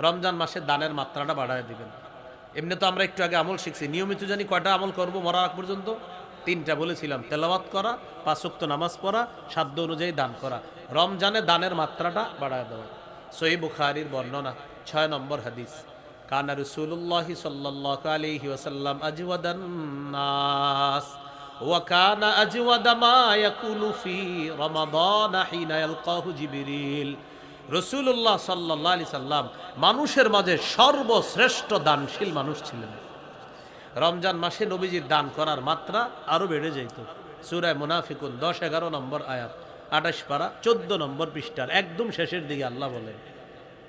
রমজান মাসে দানের মাত্রাটা বাড়ায় দিবেন এমনি তো আমরা একটু আগে আমল শিখছি নিয়মিত জানি কয়টা আমল করব মরার আগ পর্যন্ত তিনটা বলেছিলাম তেলাওয়াত করা পাঁচক্ত নামাজ পড়া সাধ্য অনুযায়ী দান করা রমজানে দানের মাত্রাটা বাড়ায় দেওয়া সই বুখারির বর্ণনা ছয় নম্বর হাদিস কানা রসুল্লাহি সাল্লাহ আলহি ওসাল্লাম আজওয়াদান নাস وكان أجود ما يكون في رمضان حين يلقاه جبريل রসুল্লাহ সাল্লাহ আলি সাল্লাম মানুষের মাঝে সর্বশ্রেষ্ঠ দানশীল মানুষ ছিলেন রমজান মাসে নবীজির দান করার মাত্রা আরো বেড়ে যেত সুরায় মুনাফিকুন দশ এগারো নম্বর আয়াত আঠাশ পারা চোদ্দ নম্বর পৃষ্ঠার একদম শেষের দিকে আল্লাহ বলেন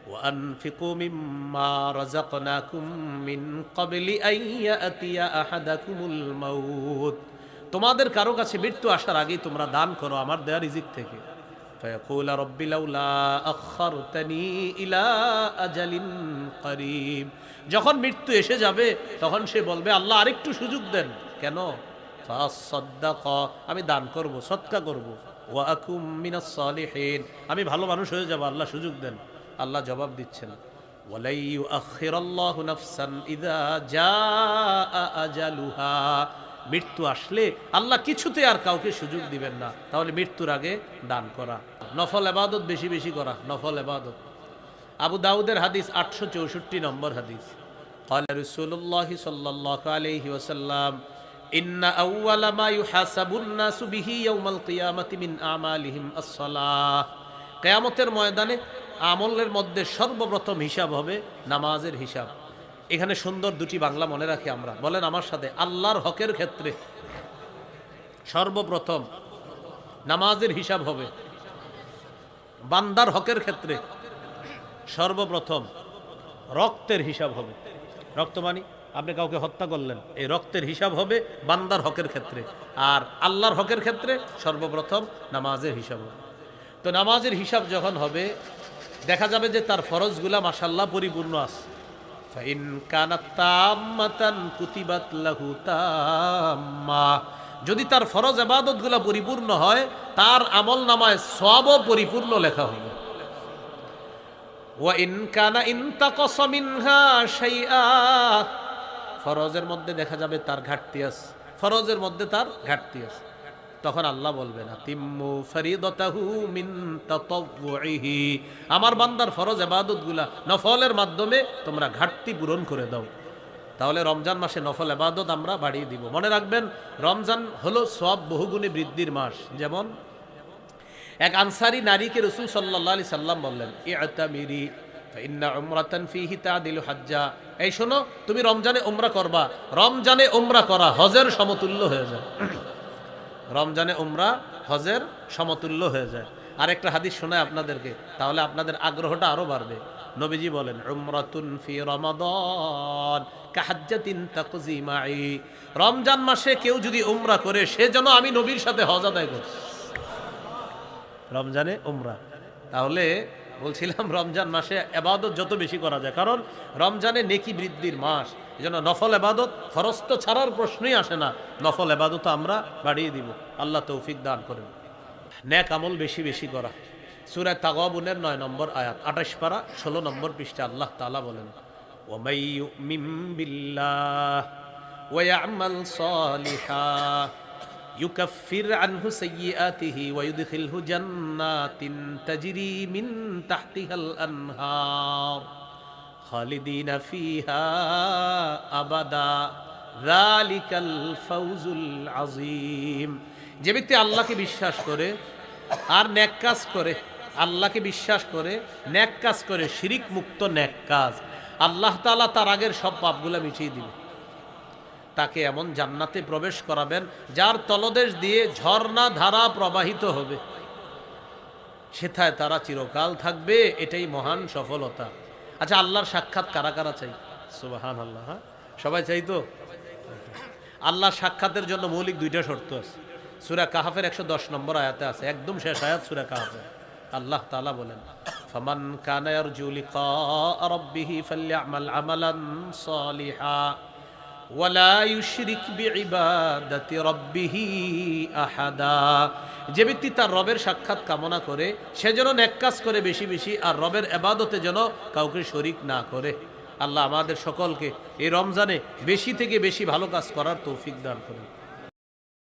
وأنفقوا مما رزقناكم من قبل أن يأتي أحدكم الموت তোমাদের কারো কাছে মৃত্যু আসার আগেই তোমরা দান করো আমার দেয়া রিজিক থেকে فيقول رب لولا أخرتني إلى أجل قريب যখন মৃত্যু এসে যাবে তখন সে বলবে আল্লাহ আরেকটু সুযোগ দেন কেন ফাসাদ্দাক আমি দান করব সৎকা করব ওয়া আকুম মিনাস সালিহিন আমি ভালো মানুষ হয়ে যাব আল্লাহ সুযোগ দেন আল্লাহ জবাব দিচ্ছেন ওয়ালাই ইউআখিরাল্লাহু নাফসান ইযা জাআ আজালুহা মৃত্যু আসলে আল্লাহ কিছুতে আর কাউকে সুযোগ দিবেন না তাহলে মৃত্যুর আগে দান করা নফল এবাদত বেশি বেশি করা নফল এবাদত আবু দাউদের হাদিস আটশো চৌষট্টি নম্বর হাদিস قال رسول الله صلى الله عليه وسلم إن أول ما يحاسب الناس به يوم القيامة من أعمالهم الصلاة কেয়ামতের ময়দানে আমলের মধ্যে সর্বপ্রথম হিসাব হবে নামাজের হিসাব এখানে সুন্দর দুটি বাংলা মনে রাখি আমরা। বলেন আমার সাথে, আল্লাহর হকের ক্ষেত্রে সর্বপ্রথম নামাজের হিসাব হবে। বান্দার হকের ক্ষেত্রে সর্বপ্রথম রক্তের হিসাব হবে। রক্ত মানি, আপনি কাউকে হত্যা করলেন, এই রক্তের হিসাব হবে বান্দার হকের ক্ষেত্রে। আর আল্লাহর হকের ক্ষেত্রে সর্বপ্রথম নামাজের হিসাব হবে। তো নামাজের হিসাব যখন হবে, দেখা যাবে যে তার ফরজগুলা মাসাল্লাহ পরিপূর্ণ আছে। ফাইন কানাত তাম্মাতান কুতিবাত লাহু তাম্মা যদি তার ফরজ এবাদতগুলা পরিপূর্ণ হয়, তার আমল নামায় সবও পরিপূর্ণ লেখা হবে ওয়াইন কানা ইনতাকস মিনহা শাইআ। ফরজের মধ্যে দেখা যাবে তার ঘাটতি আছে। ফরজের মধ্যে তার ঘাটতি আছে। তখন আল্লাহ বলবে না তিম্মু ফরিদতাহু মিন তাতাওউহি আমার বান্দার ফরজ ইবাদতগুলা নফলের মাধ্যমে তোমরা ঘাটতি পূরণ করে দাও। তাহলে রমজান মাসে নফল ইবাদত আমরা বাড়িয়ে দিব। মনে রাখবেন, রমজান হলো সব বহুগুণে বৃদ্ধির মাস। যেমন, এক আনসারি নারীকে রসুল সাল্লাহ আলি সাল্লাম বললেন, ইতামিরি ইন্না উমরাতান ফিহি তাদিলু হাজ্জা। এই শোনো, তুমি রমজানে উমরা করবা। রমজানে উমরা করা হজের সমতুল্য হয়ে যায়। রমজানে উমরা, হজের সমতুল্য হয়ে যায়। আর একটা হাদিস শোনায় আপনাদেরকে, তাহলে আপনাদের আগ্রহটা আরও বাড়বে। নবীজি বলেন, উমরাতুন ফি রমাদান কাহাজ্জাতিন তাকজিমাই রমজান মাসে কেউ যদি উমরা করে, সে যেন আমি নবীর সাথে হজ আদায় করছি রমজানে উমরা। তাহলে বলছিলাম, রমজান মাসে এবাদত যত বেশি করা যায়, কারণ রমজানে নেকি বৃদ্ধির মাস। এই জন্য নফল এবাদত ফরস্ত ছাড়ার প্রশ্নই আসে না, নফল এবাদত আমরা বাড়িয়ে দিব। আল্লাহ তৌফিক দান করেন। ন্যাক আমল বেশি বেশি করা। সুরায় তাগাবুনের নয় নম্বর আয়াত, আঠাশ পারা, ষোলো নম্বর পৃষ্ঠে আল্লাহ তালা বলেন ওমাই মিম বিল্লাহ ওয়ামাল সালিহা। ইউকাফির আনহু সাইয়্যাতিহি ওয়া ইউদখিলহু জান্নাতিন তাজরি মিন তাহতিহাল আনহার। খালিদিন ফিহা আবাদা। যালিকাল ফাউজুল আযীম। যে ব্যক্তি আল্লাহকে বিশ্বাস করে আর ন্যাক কাজ করে, আল্লাহকে বিশ্বাস করে, ন্যাক কাজ করে, শিরিক মুক্ত ন্যাক কাজ, আল্লাহ তালা তার আগের সব পাপগুলো মিটিয়ে দিবে। তাকে এমন জান্নাতে প্রবেশ করাবেন, যার তলদেশ দিয়ে ঝর্ণা ধারা প্রবাহিত হবে। সেথায় তারা চিরকাল থাকবে, এটাই মহান সফলতা। আচ্ছা আল্লাহর সাক্ষাৎ কারা কারা চাই? সুবাহান আল্লাহ হ্যাঁ? সবাই চাই তো? আল্লাহর সাক্ষাতের জন্য মৌলিক দুইটা শর্ত আছে। সুরা কাহাফের একশো দশ নম্বর আয়াতে আছে, একদম শেষ আয়াত সুরা কাহাফের। আল্লাহ তালা বলেন, ফামান কানায়ার জুলিকা রব্বিহি ফাল্যামাল আমালান সালিহা। আহাদা। যে ব্যক্তি তার রবের সাক্ষাৎ কামনা করে, সে যেন এক কাজ করে বেশি বেশি, আর রবের এবাদতে যেন কাউকে শরিক না করে। আল্লাহ আমাদের সকলকে এই রমজানে বেশি থেকে বেশি ভালো কাজ করার তৌফিক দান করুন।